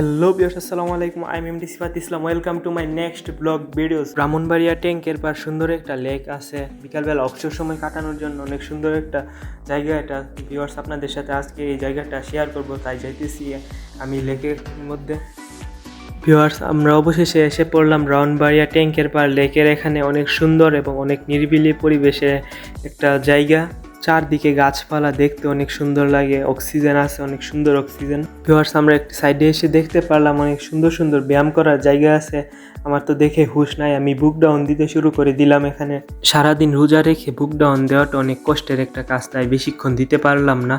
Hello বিয়াস আসসালামু আলাইকুম। I am D Sifat Islam welcome to my next blog videos Brahmanbaria ট্যাঙ্কের পার সুন্দর একটা লেক আছে। বিকালবেলা অবসর সময় কাটানোর জন্য অনেক সুন্দর একটা জায়গা এটা। ভিউয়ার্স আপনাদের সাথে আজকে এই জায়গাটা শেয়ার করব, তাই যাইতেছি আমি লেকের মধ্যে। ভিউয়ার্স আমরা অবশেষে এসে পড়লাম রাউন্ডবাড়িয়া ট্যাঙ্কের পার। লেকের এখানে অনেক সুন্দর এবং অনেক নিরিবিলি পরিবেশে একটা জায়গা। চারদিকে গাছপালা দেখতে অনেক সুন্দর লাগে, অক্সিজেন আছে, অনেক সুন্দর অক্সিজেন। ভিওয়ার্স আমরা একটি সাইডে এসে দেখতে পারলাম অনেক সুন্দর সুন্দর ব্যায়াম করার জায়গা আছে। আমার তো দেখে হুশ নাই, আমি বুক ডাউন দিতে শুরু করে দিলাম এখানে। সারাদিন রোজা রেখে বুক ডাউন দেওয়াটা অনেক কষ্টের একটা কাজ, তাই বেশিক্ষণ দিতে পারলাম না।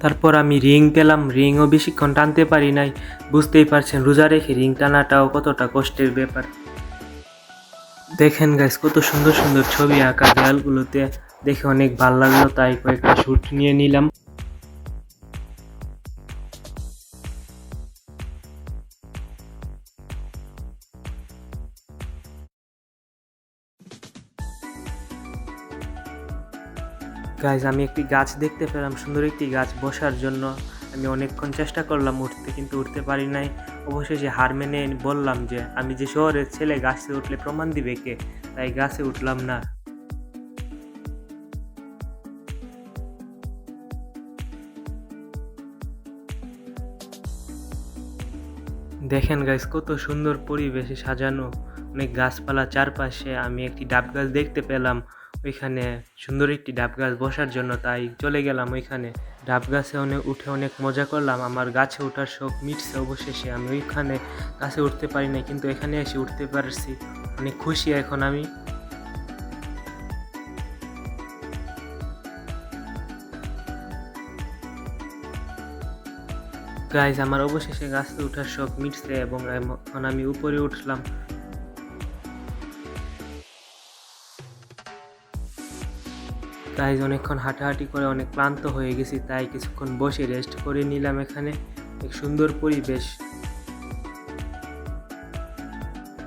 তারপর আমি রিং পেলাম, রিংও বেশিক্ষণ টানতে পারি নাই। বুঝতেই পারছেন রোজা রেখে রিং টানাটাও কতটা কষ্টের ব্যাপার। দেখেন গাইস কত সুন্দর সুন্দর ছবি আঁকা দেয়ালগুলোতে। দেখে অনেক ভালো লাগল, তাই কয়েকটা শ্যুট নিয়ে নিলাম। গাইজ আমি একটি গাছ দেখতে পেলাম, সুন্দর একটি গাছ বসার জন্য। আমি অনেকক্ষণ চেষ্টা করলাম উঠতে, কিন্তু উঠতে পারি নাই। অবশেষে হার মেনে বললাম যে, আমি যে শহরের ছেলে, গাছে উঠলে প্রমাণ দিবে কে? তাই গাছে উঠলাম না। দেখেন গাইস কত সুন্দর পরিবেশে সাজানো। অনেক গাছপালা চারপাশে আমি একটি ডাব গাছ দেখতে পেলাম। ওইখানে সুন্দর একটি ডাব গাছ বসার জন্য তাই চলে গেলাম ওইখানে। ডাব গাছে অনেক উঠে অনেক মজা করলাম। আমার গাছে ওঠার শখ মিটছে অবশেষে। আমি ওইখানে গাছে উঠতে পারি না কিন্তু এখানে এসে উঠতে পারছি। অনেক খুশি এখন আমি। গাইজ আমার অবশেষে গাছে ওঠার শখ মিটছে এবং এখন আমি উপরে উঠলাম। গাইজ অনেকক্ষণ হাঁটাহাঁটি করে অনেক ক্লান্ত হয়ে গেছি, তাই কিছুক্ষণ বসে রেস্ট করে নিলাম এখানে। এক সুন্দর পরিবেশ।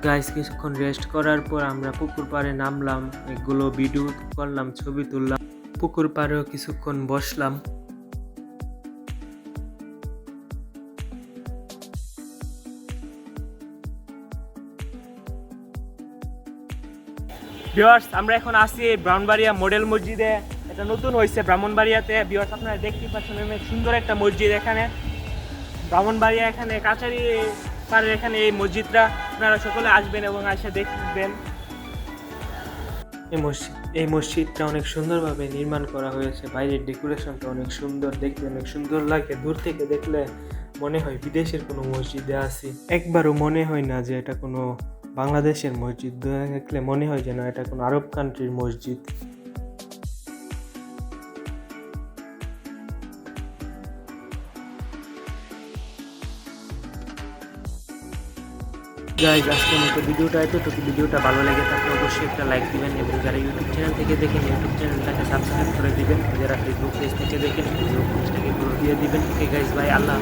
গাইস কিছুক্ষণ রেস্ট করার পর আমরা পুকুর পাড়ে নামলাম। এগুলো ভিডিও করলাম, ছবি তুললাম। পুকুর পাড়েও কিছুক্ষণ বসলাম। ভিউয়ার্স, আমরা এখন আসি ব্রাহ্মণবাড়িয়া মডেল মসজিদে। এটা নতুন হয়েছে ব্রাহ্মণবাড়িয়াতে। ভিউয়ার্স, আপনারা দেখতেই পাচ্ছেন অনেক সুন্দর একটা মসজিদ এখানে। ব্রাহ্মণবাড়িয়া এখানে, কাছারি পাড়ের এখানে এই মসজিদটা। আপনারা সকলে আসবেন এবং এসে দেখবেন। এই মসজিদ এই মসজিদটা অনেক সুন্দরভাবে নির্মাণ করা হয়েছে। বাইরের ডেকোরেশনটা অনেক সুন্দর, দেখতে অনেক সুন্দর লাগে। দূর থেকে দেখলে মনে হয় বিদেশের কোনো মসজিদে আছি। একবারও মনে হয় না যে এটা কোনো বাংলাদেশের মসজিদ। দেখলে মনে হয় যেন এটা কোনো আরব কান্ট্রির মসজিদ। গাইজ আজকের মতো ভিডিওটা এতটুকু। ভিডিওটা ভালো লেগে থাকলে অবশ্যই একটা লাইক দিবেন এবং যারা ইউটিউব চ্যানেল থেকে দেখেন ইউটিউব চ্যানেলটাকে সাবস্ক্রাইব করে দিবেন। যারা ফেসবুক পেজ থেকে দেখেন ফেসবুক পেজটাকে ফলো দিয়ে দিবেন। ওকে গাইজ ভাই আল্লাহ।